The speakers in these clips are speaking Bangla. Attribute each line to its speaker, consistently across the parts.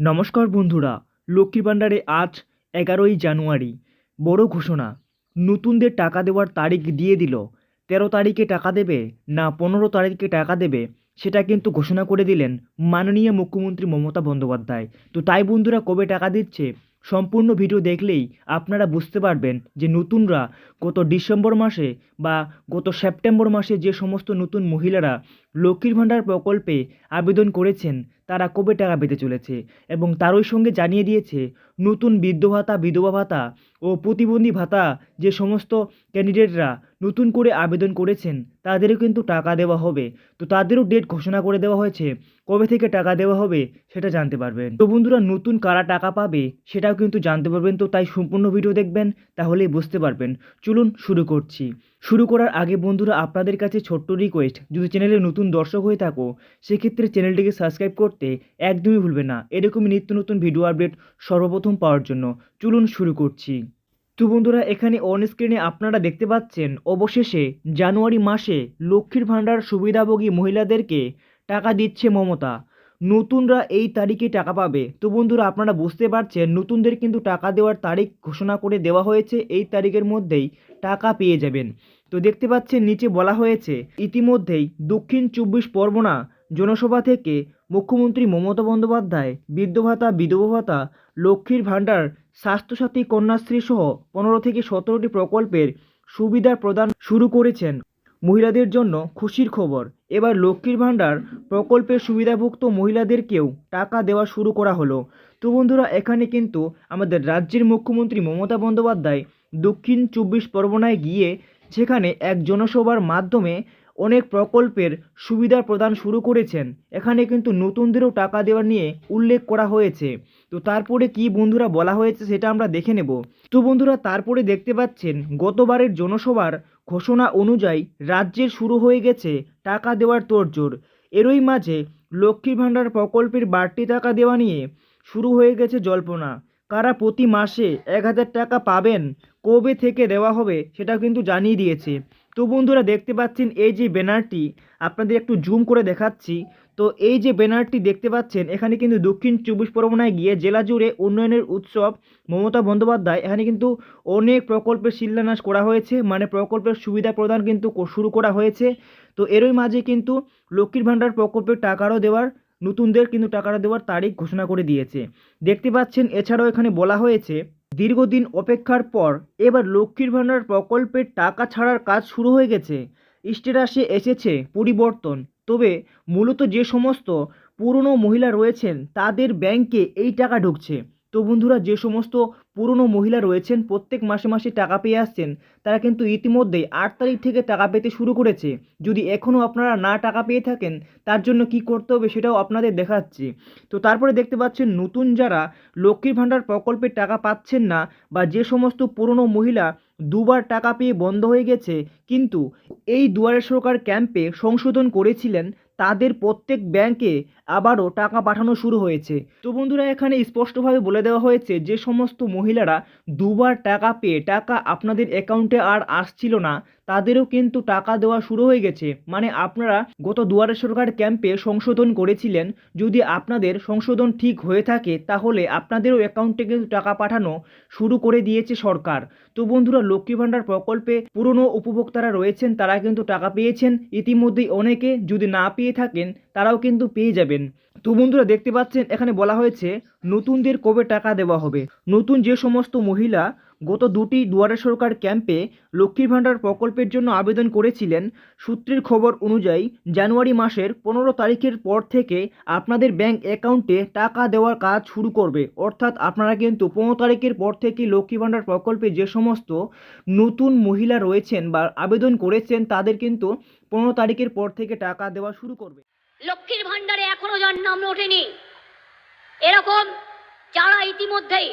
Speaker 1: নমস্কার বন্ধুরা লক্ষ্মী ভাণ্ডারে আজ এগারোই জানুয়ারি। বড় ঘোষণা, নতুনদের টাকা দেওয়ার তারিখ দিয়ে দিল। তেরো তারিখে টাকা দেবে না পনেরো তারিখে টাকা দেবে, সেটা কিন্তু ঘোষণা করে দিলেন মাননীয় মুখ্যমন্ত্রী মমতা বন্দ্যোপাধ্যায়। তো তাই বন্ধুরা, কবে টাকা দিচ্ছে সম্পূর্ণ ভিডিও দেখলেই আপনারা বুঝতে পারবেন যে নতুনরা গত ডিসেম্বর মাসে বা গত সেপ্টেম্বর মাসে যে সমস্ত নতুন মহিলারা লক্ষ্মীর ভাণ্ডার প্রকল্পে আবেদন করেছেন তারা কবে টাকা পেতে চলেছে এবং তারই সঙ্গে জানিয়ে দিয়েছে, নতুন বৃদ্ধ ভাতা, বিধবা ভাতা ও প্রতিবন্ধী ভাতা যে সমস্ত ক্যান্ডিডেটরা নতুন করে আবেদন করেছেন, তাদেরও কিন্তু টাকা দেওয়া হবে। তো তাদেরও ডেট ঘোষণা করে দেওয়া হয়েছে, কবে থেকে টাকা দেওয়া হবে সেটা জানতে পারবেন। তো বন্ধুরা, নতুন কারা টাকা পাবে সেটাও কিন্তু জানতে পারবেন। তো তাই সম্পূর্ণ ভিডিও দেখবেন, তাহলেই বুঝতে পারবেন। চলুন শুরু করছি। শুরু করার আগে বন্ধুরা আপনাদের কাছে ছোট্ট রিকোয়েস্ট যদি চ্যানেলে নতুন দর্শক হয়ে থাকো, সেক্ষেত্রে চ্যানেলটিকে সাবস্ক্রাইব করতে একদমই ভুলবে না। এরকমই নিত্য নতুন ভিডিও আপডেট সর্বপ্রথম পাওয়ার জন্য চলুন শুরু করছি। তো বন্ধুরা, এখানে অন স্ক্রিনে আপনারা দেখতে পাচ্ছেন, অবশেষে জানুয়ারি মাসে লক্ষ্মীর ভাণ্ডার সুবিধাভোগী মহিলাদেরকে টাকা দিচ্ছে মমতা। নতুনরা এই তারিখে টাকা পাবে। তো বন্ধুরা, আপনারা বুঝতে পারছেন, নতুনদের কিন্তু টাকা দেওয়ার তারিখ ঘোষণা করে দেওয়া হয়েছে। এই তারিখের মধ্যেই টাকা পেয়ে যাবেন। তো দেখতে পাচ্ছেন, নিচে বলা হয়েছে, ইতিমধ্যেই দক্ষিণ চব্বিশ পরগনা জনসভা থেকে মুখ্যমন্ত্রী মমতা বন্দ্যোপাধ্যায়, বৃদ্ধ ভাতা, বিধবা ভাতা, লক্ষ্মীর ভাণ্ডার, স্বাস্থ্যসাথী, কন্যাশ্রী সহ পনেরো থেকে সতেরোটি প্রকল্পের সুবিধা প্রদান শুরু করেছেন। মহিলাদের জন্য খুশির খবর। এবার লক্ষ্মীর ভাণ্ডার প্রকল্পের সুবিধাভুক্ত মহিলাদেরকেও টাকা দেওয়া শুরু করা হলো। তো বন্ধুরা, এখানে কিন্তু আমাদের রাজ্যের মুখ্যমন্ত্রী মমতা বন্দ্যোপাধ্যায় দক্ষিণ চব্বিশ পরগনায় গিয়ে সেখানে এক জনসভার মাধ্যমে অনেক প্রকল্পের সুবিধা প্রদান শুরু করেছেন। এখানে কিন্তু নতুনদেরও টাকা দেওয়া নিয়ে উল্লেখ করা হয়েছে। তো তারপরে কি বন্ধুরা বলা হয়েছে সেটা আমরা দেখে নেব। তো বন্ধুরা, তারপরে দেখতে পাচ্ছেন, গতবারের জনসভার ঘোষণা অনুযায়ী রাজ্যের শুরু হয়ে গেছে টাকা দেওয়ার তোড়জোড়। এরই মাঝে লক্ষ্মীর ভাণ্ডার প্রকল্পের বাড়তি টাকা দেওয়া নিয়ে শুরু হয়ে গেছে জল্পনা। কারা প্রতি মাসে এক হাজার টাকা পাবেন, কবে থেকে দেওয়া হবে সেটা কিন্তু জানিয়ে দিয়েছে তো বন্ধুরা দেখতে পাচ্ছেন এই যে ব্যানারটি, আপনাদের একটু জুম করে দেখাচ্ছি। তো এই যে ব্যানারটি দেখতে পাচ্ছেন, এখানে কিন্তু দক্ষিণ চব্বিশ পরগনায় গিয়ে জেলা জুড়ে উন্নয়নের উৎসব মমতা বন্দ্যোপাধ্যায়, এখানে কিন্তু অনেক প্রকল্পের শিলান্যাস করা হয়েছে। মানে প্রকল্পের সুবিধা প্রদান কিন্তু শুরু করা হয়েছে। তো এরই মাঝে কিন্তু লক্ষ্মীর ভাণ্ডার প্রকল্পের টাকারও দেওয়ার, নতুনদের কিন্তু টাকাটা দেওয়ার তারিখ ঘোষণা করে দিয়েছে। দেখতে পাচ্ছেন, এছাড়াও এখানে বলা হয়েছে দীর্ঘদিন অপেক্ষার পর এবার লক্ষ্মীর ভাণ্ডার প্রকল্পের টাকা ছাড়ার কাজ শুরু হয়ে গেছে। স্টেটাসে এসেছে পরিবর্তন। তবে মূলত যে সমস্ত পুরনো মহিলা রয়েছেন, তাদের ব্যাংকে এই টাকা ঢুকছে। তো বন্ধুরা, যে সমস্ত পুরনো মহিলা রয়েছেন, প্রত্যেক মাসে মাসে টাকা পেয়ে আসছেন। তারা কিন্তু ইতিমধ্যেই আট তারিখ থেকে টাকা পেতে শুরু করেছে। যদি এখনও আপনারা না টাকা পেয়ে থাকেন, তার জন্য কি করতে হবে সেটাও আপনাদের দেখাচ্ছি। তো তারপরে দেখতে পাচ্ছেন, নতুন যারা লক্ষ্মীর ভাণ্ডার প্রকল্পের টাকা পাচ্ছেন না বা যে সমস্ত পুরনো মহিলা দুবার টাকা পেয়ে বন্ধ হয়ে গেছে, কিন্তু এই দুয়ারে সরকার ক্যাম্পে সংশোধন করেছিলেন, তাদের প্রত্যেক ব্যাংকে আবারও টাকা পাঠানো শুরু হয়েছে। তো বন্ধুরা, এখানে স্পষ্টভাবে বলে দেওয়া হয়েছে যে সমস্ত মহিলারা দুবার টাকা পেয়ে টাকা আপনাদের অ্যাকাউন্টে আর আসছিল না, তাদেরও কিন্তু টাকা দেওয়া শুরু হয়ে গেছে। মানে আপনারা গত দুয়ারে সরকার ক্যাম্পে সংশোধন করেছিলেন, যদি আপনাদের সংশোধন ঠিক হয়ে থাকে, তাহলে আপনাদেরও অ্যাকাউন্টে কিন্তু টাকা পাঠানো শুরু করে দিয়েছে সরকার। তো বন্ধুরা, লক্ষ্মী ভাণ্ডার প্রকল্পে পুরনো উপভোক্তারা রয়েছেন, তারা কিন্তু টাকা পেয়েছেন। ইতিমধ্যেই অনেকে যদি না পেয়ে থাকেন, তারাও কিন্তু পেয়ে যাবেন। তো বন্ধুরা দেখতে পাচ্ছেন, এখানে বলা হয়েছে, নতুনদের কবে টাকা দেওয়া হবে? নতুন যে সমস্ত মহিলা গত দুটি দুয়ারে সরকার ক্যাম্পে লক্ষ্মীর ভাণ্ডার প্রকল্পের জন্য আবেদন করেছিলেন, সূত্রের খবর অনুযায়ী জানুয়ারি মাসের পনেরো তারিখের পর থেকে আপনাদের ব্যাংক অ্যাকাউন্টে টাকা দেওয়ার কাজ শুরু করবে। অর্থাৎ আপনারা কিন্তু পনেরো তারিখের পর থেকে লক্ষ্মী ভাণ্ডার প্রকল্পে যে সমস্ত নতুন মহিলা রয়েছেন বা আবেদন করেছেন, তাদের কিন্তু পনেরো তারিখের পর থেকে টাকা দেওয়া শুরু করবে।
Speaker 2: লক্ষ্মীর ভাণ্ডারে এখনও যার নাম ওঠেনি। এরকম যারা ইতিমধ্যেই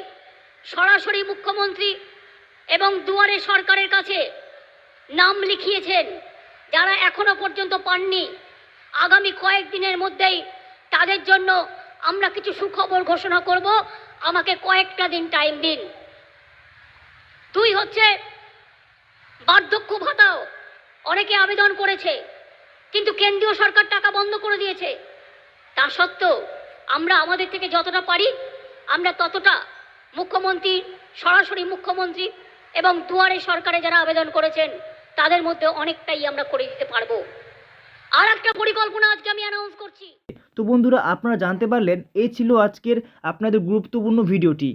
Speaker 2: সরাসরি মুখ্যমন্ত্রী এবং দুয়ারে সরকারের কাছে নাম লিখিয়েছেন, যারা এখনও পর্যন্ত পাননি, আগামী কয়েকদিনের মধ্যেই তাদের জন্য আমরা কিছু সুখবর ঘোষণা করব। আমাকে কয়েকটা দিন টাইম দিন। দুই হচ্ছে বার্ধক্য ভাতাও অনেকে আবেদন করেছে। কিন্তু কেন্দ্রীয় সরকার টাকা বন্ধ করে দিয়েছে। তা সত্ত্বেও আমরা আমাদের থেকে যতটা পারি, আমরা ততটা মুখ্যমন্ত্রী, সরাসরি মুখ্যমন্ত্রী এবং দুয়ারে সরকারে যারা আবেদন করেছেন, তাদের মধ্যে অনেকটাই আমরা করে দিতে পারব। আর একটা পরিকল্পনা আজকে আমি অ্যানাউন্স করছি।
Speaker 1: তো বন্ধুরা, আপনারা জানতে পারলেন, এই ছিল আজকের আপনাদের গুরুত্বপূর্ণ ভিডিওটি।